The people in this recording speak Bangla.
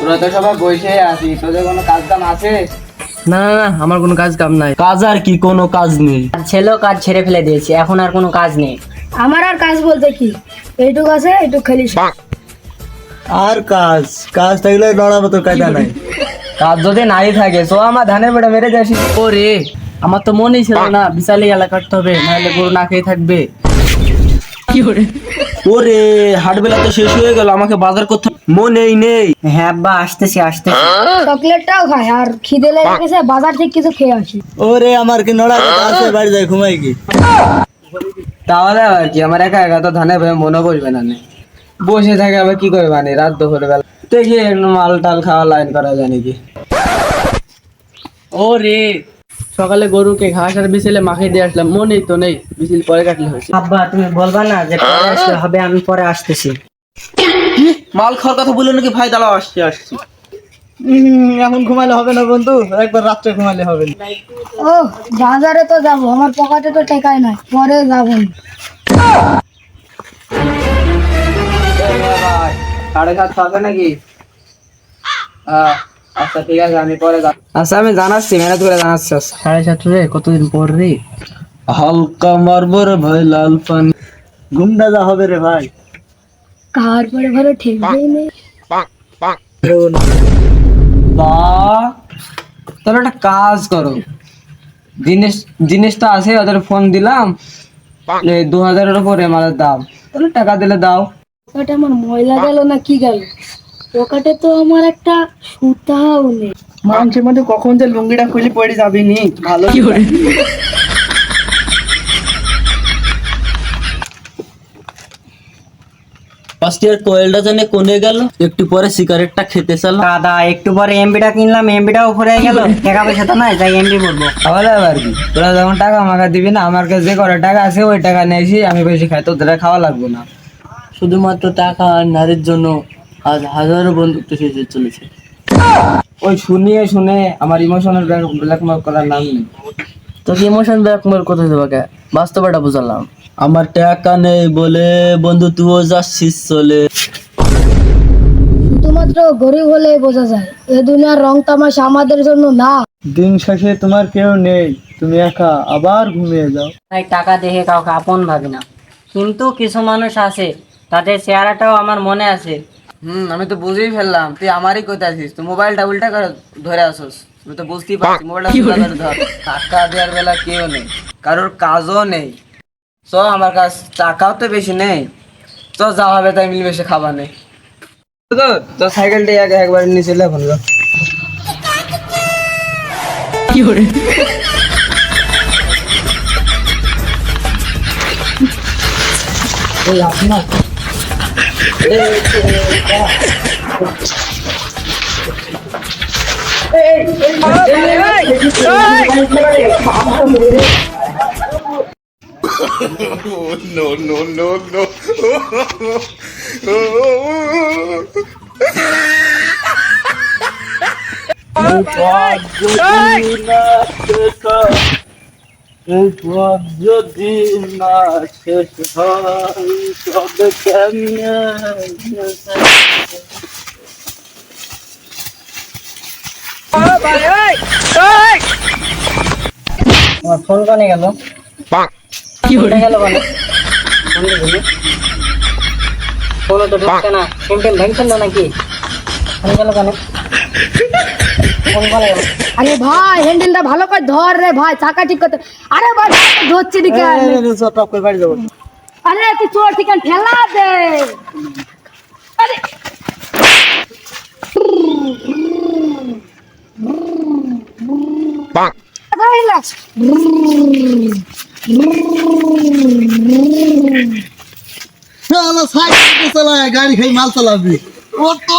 তোরা তো সবাই বসে আছি তোদের কোনো কাজ কাম আছে? না না না আমার কোনো কাজ কাম নাই। কাজ আর কি কোনো কাজ নেই। আর ছেলেও কাজ ছেড়ে ফেলে দিয়েছে এখন আর কোনো কাজ নেই। আমার আর কাজ বলতে কি? এইটুক আছে এইটুক আর কাজ কাজ থাকলে লড়াবো তো কায়দা নাই। কাজ যদি নাই থাকে সো আমার ধানের বেড়া মেরে যাসি। ও রে আমার তো মনেই ছিল না বিশালে এলাকা কাটতে হবে নাহলে গরু না খেয়ে থাকবে। ওরে হাটবেলা তো শেষ হয়ে গেল আমাকে বাজার করতে মনেই নেই। হ্যাঁ বা আসতেছি আসতেছি। চকলেটটাও খায় আর খিদে লেগে গেছে বাজার থেকে কিছু খেয়ে আসি। ওরে আমার কি নড়া কথা আছে? বাড়ি যাই ঘুমাই কি তাহলে আর কি আমার একা একা তো ধানে ভয়ে মনে বসবে না বসে থাকে আবার কি করবে মানে রাত দুপুর বেলা। দেখি মাল টাল খাওয়া লাইন করা যায় নাকি? ও রে সকালে গরুকে ঘাস আর বিছেলে মাখিয়ে দিয়ে আসলাম। মনেই তো নেই বিছিল পরে কাটলে হয়েছে। আব্বা তুমি বলবা না যে পরে আসলে হবে আমি পরে আসতেছি। মাল খাওয়ার কথা বলল নাকি? ভাই দাঁড়াও আসছি আসছি। এখন ঘুমালে হবে না বন্ধু? একবার রাত্রে ঘুমালে হবে না। ও বাজারে তো যাব আমার পকেটে তো টেকাই নাই পরে যাব। সাড়ে সাতশো আছে নাকি? আহ, আচ্ছা ঠিক আছে আমি পরে আচ্ছা আমি জানাচ্ছি মেহনত করে জানাচ্ছি আচ্ছা। সাড়ে সাতটা রে কতদিন পর রে? হালকা মারবো রে ভাই লাল পানি। ঘুমটা যা হবে রে ভাই। কার পরে ভালো ঠেকবেই নেই বা তাহলে একটা কাজ করো। জিনিস জিনিসটা আছে ওদের ফোন দিলাম। দু হাজারের উপরে আমাদের দাম। তাহলে টাকা দিলে দাও। ওটা আমার ময়লা গেল না কি গেল? পকেটে তো আমার একটা সুতাও নেই। মানুষের মধ্যে কখন যে লুঙ্গিটা খুলে পড়ে যাবি নি ভালো কি করে? ফার্স্ট ইয়ার কোয়েলটা জানে কোনে গেল? একটু পরে সিগারেটটা খেতে চালাম দাদা একটু পরে এমবিটা কিনলাম এমবিটাও ফুরে গেল। টাকা পয়সা তো নাই তাই এমবি বলব তাহলে আবার কি? তোরা যখন টাকা আমাকে দিবি না আমার কাছে যে কটা টাকা আছে ওই টাকা নিয়েছি আমি বেশি খাই তোদের খাওয়া লাগবে না। শুধুমাত্র টাকা আর নারীর জন্য আজ হাজারো বন্ধুত্ব শেষ হয়ে চলেছে। ওই শুনিয়ে শুনে আমার ইমোশনাল ব্ল্যাকমেল করার নাম নেই। তোকে ইমোশন দেবো বাস্তবটা বুঝালাম। আমার টাকা নেই বলে বন্ধু তুইও যাচ্ছিস চলে। শুধুমাত্র গরিব হলে বোঝা যায় এ দুনিয়ার রং তামাশা আমাদের জন্য না। দিন শেষে তোমার কেউ নেই তুমি একা আবার ঘুমিয়ে যাও। তাই টাকা দেখে কাউকে আপন ভাবি না। কিন্তু কিছু মানুষ আছে তাদের চেহারাটাও আমার মনে আছে। হুম আমি তো বুঝেই ফেললাম। তুই আমারই কোথায় আছিস? তুই মোবাইলটা উল্টা করে ধরে আসোস। আমি তো বুঝতেই পারছি মোবাইলটা উল্টা করে ধর। টাকা দেওয়ার বেলা কেউ নেই। কারোর কাজও নেই। তো আমার কাছ টাকাও তো বেশি নেই। তো যা হবে তাই মিলবেশে খাবার নেই তো সাইকেলটা এক একবার নিচে লেখন যদি না শেষ হয় তবে ফোন কনে গেল কি উঠে গেল বলে ফোনও তো ঢুকছে না সিম টিম ভেঙে ফেলল নাকি ফোন গেল কেন ফোন আরে ভাই হ্যান্ডেলটা ভালো করে ধর রে ভাই চাকা ঠিক করতে আরে ভাই ধরছি দিকে। টপ করে বাড়ি যাব। আরে তুই চোর ঠিক ঠেলা দে। আরে। চলো সাইকেল চালায় গাড়ি খাই মাল চালাবি। ও তো